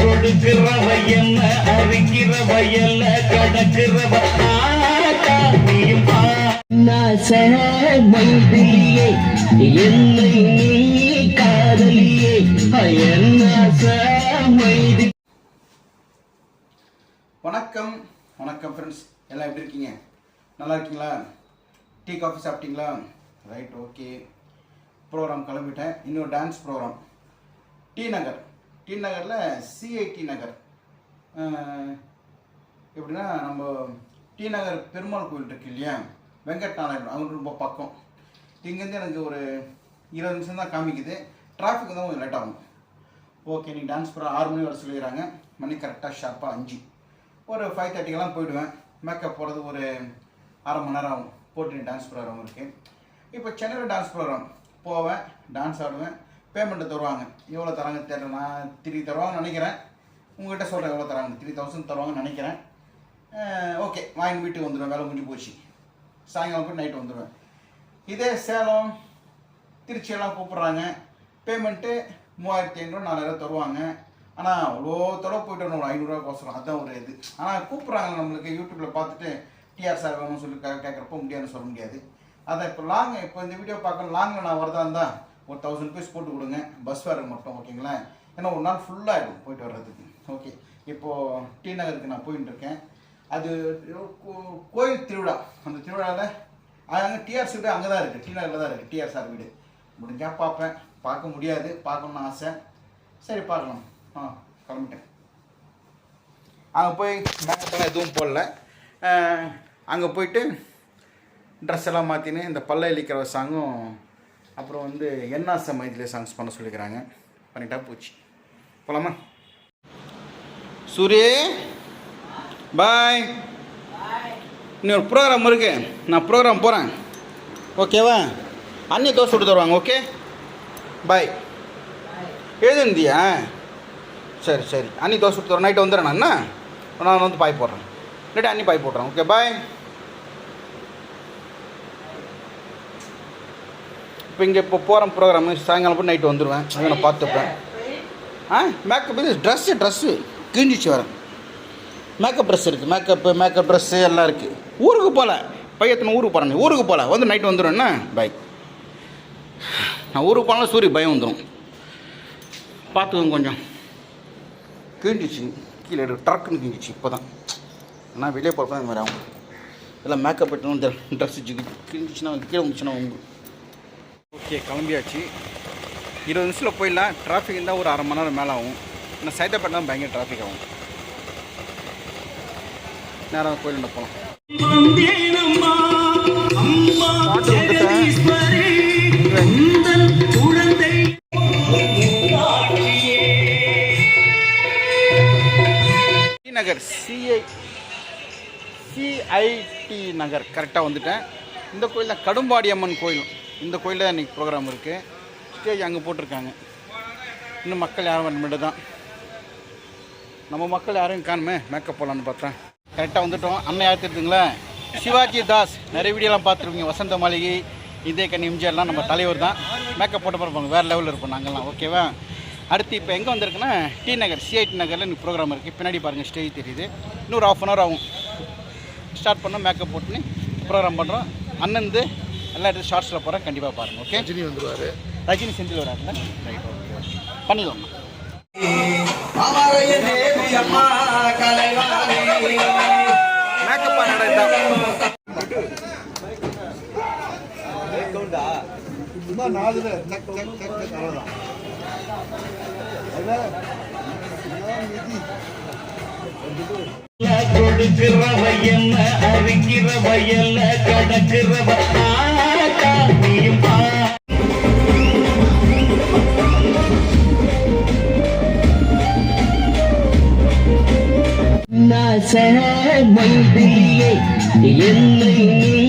கொடுக்கிறவ என்ன அறிக்கிற வயல்ல கடக்கிறவ. ஆத்தா நீயும் மைதிலியே என்னை நீ காதலியே வணக்கம் வணக்கம் ஃப்ரெண்ட்ஸ் எல்லாம் எப்படி இருக்கீங்க? நல்லா இருக்கீங்களா? டீ காஃபி சாப்பிட்டீங்களா? ரைட் ஓகே ப்ரோக்ராம் கிளம்பிட்டேன். இன்னொரு dance program T Nagar. T நகரில் சிஐடி நகர். எப்படின்னா நம்ம டி நகர் பெருமாள் கோயில் இருக்கு இல்லையா? வெங்கட் நாராயணன் அவங்க ரொம்ப பக்கம். இங்கேருந்து எனக்கு ஒரு இருபது நிமிஷம் தான் காமிக்குது. டிராஃபிக் தான் கொஞ்சம் லேட் ஆகும் ஓகே நீ டான்ஸ் போகிற ஆறு மணி வர சொல்லிடுறாங்க. மணி கரெக்டாக ஷார்ப்பாக அஞ்சு. ஒரு ஃபைவ் தேர்ட்டிக்கெல்லாம் போயிடுவேன். மேக்கப் போகிறது ஒரு அரை மணி நேரம் ஆகும். போட்டு டான்ஸ் ப்ரோக்ராம் இருக்குது இப்போ சென்னையில் டான்ஸ் ப்ரோக்ராம் போவேன். டான்ஸ் ஆடுவேன். பேமெண்ட்டு தருவாங்க. எவ்வளோ தராங்க தெரியல நான் த்ரீ தருவாங்கன்னு நினைக்கிறேன். உங்கள்கிட்ட சொல்கிறேன் எவ்வளோ தராங்க த்ரீ தௌசண்ட் தருவாங்கன்னு நினைக்கிறேன். ஓகே வாங்கி வீட்டுக்கு வந்துடுவேன். வேலை முடிஞ்சு போச்சு. சாயங்காலம் போய் நைட்டு வந்துடுவேன். இதே சேலம் திருச்சியெல்லாம் கூப்பிட்றாங்க. பேமெண்ட்டு மூவாயிரத்தி ஐநூறு நாலாயிரம் தருவாங்க. ஆனால் அவ்வளோ தொலை போய்ட்டு ஒரு ஐநூறுரூவா கோசரம். அதுதான் ஒரு இது. ஆனால் கூப்பிட்றாங்க நம்மளுக்கு. யூடியூப்பில் பார்த்துட்டு டிஆர் சார் வேணும்னு சொல்லி கே கேட்குறப்போ முடியாதுன்னு சொல்ல முடியாது. அதான் இப்போ லாங் இப்போ இந்த வீடியோ பார்க்க லாங்கில் நான் வரதா இருந்தால் ஒரு தௌசண்ட் ருபீஸ் போட்டு கொடுங்க. பஸ் ஃபேர் மட்டும் ஓகேங்களா ஏன்னா ஒரு நாள் ஃபுல்லாகிடும் போயிட்டு வர்றதுக்கு. ஓகே இப்போது டி நகருக்கு நான் போயிட்டு இருக்கேன். அது கோ- கோயில் திருவிழா. அந்த திருவிழாவில் அங்கே டிஆர்சி வீடு அங்கே தான் இருக்குது டி நகரில் தான் இருக்குது டிஆர் சார் வீடு. முடிஞ்சால் பார்ப்பேன். பார்க்க முடியாது. பார்க்கணும்னு ஆசை. சரி பார்க்கலாம். ஆ கிளம்பிட்டேன். அங்கே போய் மேக்கப்லாம் எதுவும் போடல. அங்கே போயிட்டு ட்ரெஸ் எல்லாம் மாற்றினு இந்த பல்ல இழிக்கிற சாங்கும் அப்புறம் வந்து என்னாச மைதிலே சாங்ஸ் பண்ண சொல்லிக்கிறாங்க. பண்ணிட்டா போச்சு. போகலாமா சூரிய பாய் இன்னொரு ப்ரோக்ராம் இருக்கு. நான் ப்ரோக்ராம் போகிறேன் ஓகேவா அன்னி தோசை சுட்டு தருவாங்க ஓகே பாய் எழுதுந்தியா சரி சரி. அண்ணி தோசை சுட்டு தரோம் நைட்டு வந்துடுறேன் நான் நான் வந்து பாய் போடுறேன். இல்லாட்டி அண்ணி பாய் போடுறேன் ஓகே பாய் இப்போ இங்கே இப்போ போகிறேன் ப்ரோக்ராமு சாயங்காலம் போய் நைட்டு வந்துடுவேன் அதை நான் பார்த்துப்பேன். ஆ? மேக்கப் இது ட்ரெஸ்ஸு ட்ரெஸ்ஸு கிழிஞ்சிச்சு வரேன் மேக்கப் ட்ரெஸ் இருக்குது மேக்கப்பு மேக்கப் ட்ரெஸ்ஸு எல்லாம் இருக்குது ஊருக்கு போகல பையத்தின ஊருக்கு போகிறேன் ஊருக்கு போகல வந்து நைட்டு வந்துடுவேன்னா என்ன? நான் ஊருக்கு போனாலும் சூரிய பயம் வந்துடும் பார்த்துக்கோங்க கொஞ்சம். கிழிஞ்சிச்சு. கீழே ட்ரக்குன்னு கிழிஞ்சிச்சு. இப்போ தான் நான் வெளியே போகிறப்ப இந்த மாதிரி ஆகும் இதெல்லாம் மேக்கப் பண்ணணும் ட்ரெஸ் கிழிஞ்சிச்சுன்னா கீழே வந்துச்சுன்னா உங்களுக்கு ஓகே கிளம்பியாச்சு. இருபது நிமிஷத்தில் போயிடலாம். டிராஃபிக் இருந்தால் ஒரு அரை மணி நேரம் மேலே ஆகும் ஆனால் சைதாப்பேட்டை தான் பயங்கர டிராஃபிக் ஆகும். நேரம் கோயில் போகலாம் நகர் சிஐ சிஐடி நகர். கரெக்டாக வந்துட்டேன். இந்த கோயில் தான் கடும்பாடி அம்மன் கோயில். இந்த கோயிலில் தான் இன்றைக்கி ப்ரோக்ராம் இருக்குது ஸ்டேஜ் அங்கே போட்டிருக்காங்க. இன்னும் மக்கள் யாரும் வரமிட்டு தான் நம்ம மக்கள் யாரும் காணுமே? மேக்கப் போடலான்னு பார்த்தேன் கரெக்டாக வந்துட்டோம். அண்ணன் யார் தெரியுதுங்களா? சிவாஜி தாஸ். நிறைய வீடியோலாம் பார்த்துருப்பீங்க. வசந்த மாளிகை இதே கண்ணி எம்ஜிஆர்லாம் நம்ம தலைவர் தான். மேக்கப் போட்ட இருப்பாங்க வேறு லெவலில் இருப்போம் நாங்கள்லாம் ஓகேவா அடுத்து இப்போ எங்கே வந்திருக்குன்னா டி நகர் சிஐடி நகரில் இன்னும் ப்ரோக்ராம் இருக்குது பின்னாடி பாருங்கள் ஸ்டேஜ் தெரியுது. இன்னொரு ஆஃப் அன் ஹவர் ஆகும். ஸ்டார்ட் பண்ணோம் மேக்கப் போட்டுன்னு ப்ரோக்ராம் பண்ணுறோம் அண்ணன் வந்து எல்லா இடத்துல ஷார்ட்ஸில் போகிறேன் கண்டிப்பாக பாருங்கள் ஓகே ரஜினி வந்துருவார். ரஜினி செந்தில் வராருல ரைட் ஓகே பண்ணிடலாம் மேக்கப் பண்ண கொடுக்கிறவ என்ன அறிக்கிற வயல்ல கடக்கிறவ மைதிலியே என்னை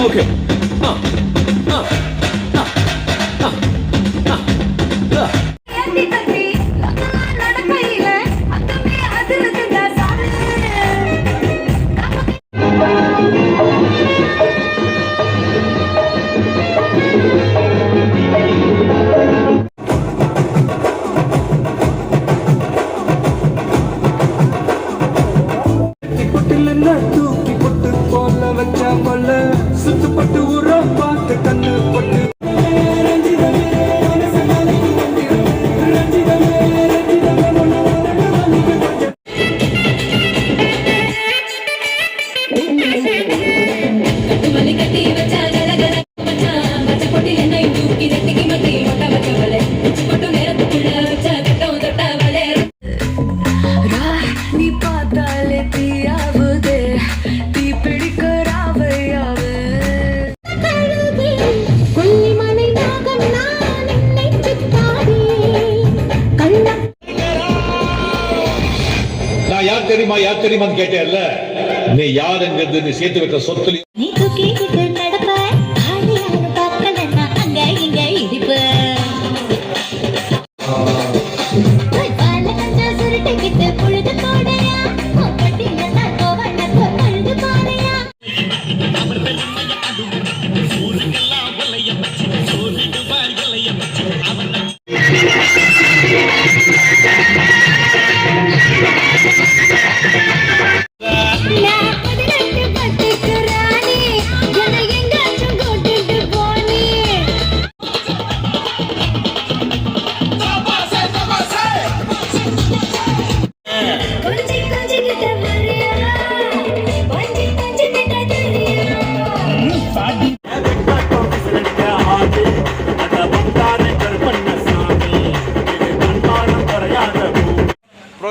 Okay. யார் தெரியுமா யார் தெரியுமான்னு கேட்டேன்ல? நீ யாருங்கிறது நீ சேர்த்து வைக்கிற சொத்துலையும்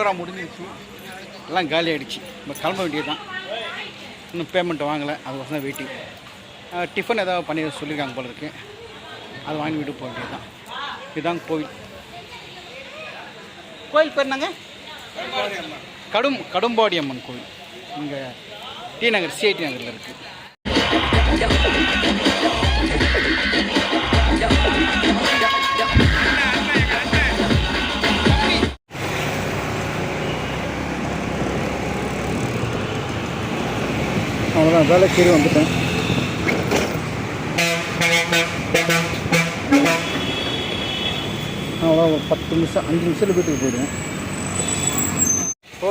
ப்ரோக்ராம் முடிஞ்சிருச்சு. எல்லாம் காலி ஆகிடுச்சு நம்ம கிளம்ப வேண்டியது தான் இன்னும் பேமெண்ட் வாங்கலை. அதுக்கோசம் தான் வெயிட்டிங் டிஃபன் ஏதாவது பண்ணி சொல்லியிருக்காங்க போல இருக்கு. அது வாங்கி விட்டு போக வேண்டியது தான் இதுதான் கோவில். கோயில் பேர் என்னங்க? கடும் கடும்பாடி அம்மன் கோவில். இங்கே டி நகர் சிஐடி நகரில் இருக்குது அவ்வளோதான் வேலை கீழே வந்துட்டேன். அவ்வளோ பத்து நிமிஷம் அஞ்சு நிமிஷத்தில் வீட்டுக்கு போயிடுவேன்.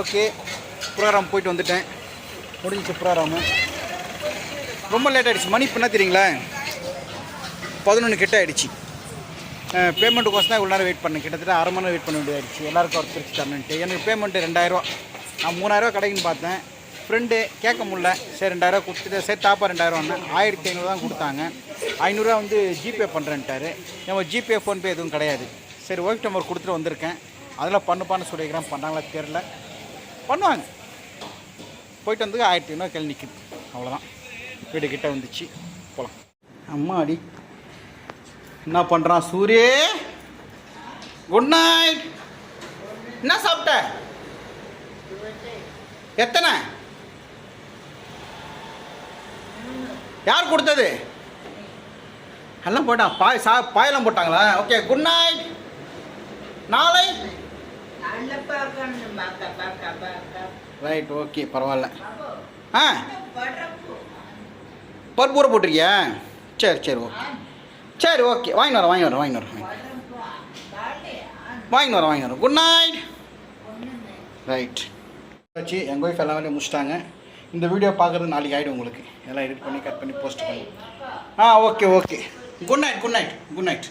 ஓகே ப்ரோக்ராம் போயிட்டு வந்துட்டேன். முடிஞ்சிச்சு ப்ரோக்ராமு. ரொம்ப லேட் ஆகிடுச்சு மணி இப்போ என்ன தெரியுங்களா? பதினொன்று கிட்ட ஆகிடுச்சு பேமெண்ட்டுக்கோசம் தான் இவ்வளோ நேரம் வெயிட் பண்ணேன். கிட்டத்தட்ட அரை மணி நேரம் வெயிட் பண்ண வேண்டியதாகிடுச்சு எல்லாருக்கும் ஒரு பிரிச்சு தரணுன்ட்டு. எனக்கு பேமெண்ட்டு ரெண்டாயிரரூவா நான் மூணாயிரரூவா கிடைக்குன்னு பார்த்தேன். ஃப்ரெண்டு கேட்க முடில சரி ரெண்டாயிரம் கொடுத்துட்டு சரி தாப்பா ரெண்டாயிரரூவான்னு ஆயிரத்தி ஐநூறுரூவா தான் கொடுத்தாங்க. ஐநூறுரூவா வந்து ஜிபே பண்ணுறேன்ட்டாரு நம்ம ஜிபே ஃபோன்பே எதுவும் கிடையாது. சரி ஒய்ஃப் நம்பர் கொடுத்துட்டு வந்திருக்கேன். அதெல்லாம் பண்ணுப்பான்னு சொல்லியிருக்கிறேன் பண்ணாங்களா தெரில பண்ணுவாங்க. போயிட்டு வந்து ஆயிரத்தி ஐநூறுவா கிளம்பி நிற்குது அவ்வளோதான் வீடு கிட்டே வந்துச்சு. போகலாம் அம்மா அடி என்ன பண்ணுறான் சூரிய? குட் நைட் என்ன சாப்பிட்ட? எத்தனை? யார் கொடுத்தது? எல்லாம் போட்டான் பாய் சா பாயெல்லாம் போட்டாங்களா? ஓகே குட் நைட் நாளை? ரைட் ஓகே பரவாயில்ல. ஆ? பருப்பு ஊற போட்டிருக்கியா? சரி சரி ஓகே சரி ஓகே வாங்கி வரேன் வாங்கி வரேன் வாங்கி வரேன் வாங்கி வரேன் வாங்கி வரேன் குட் நைட் ரைட் வச்சு எங்கள் ஒய்ஃப் எல்லாம் வேலையும் முடிச்சிட்டாங்க. இந்த வீடியோ பார்க்குறது நாளைக்கு ஆகிடும் உங்களுக்கு. எல்லாம் எடிட் பண்ணி கட் பண்ணி போஸ்ட் பண்ணி. ஆ okay okay good night good night good night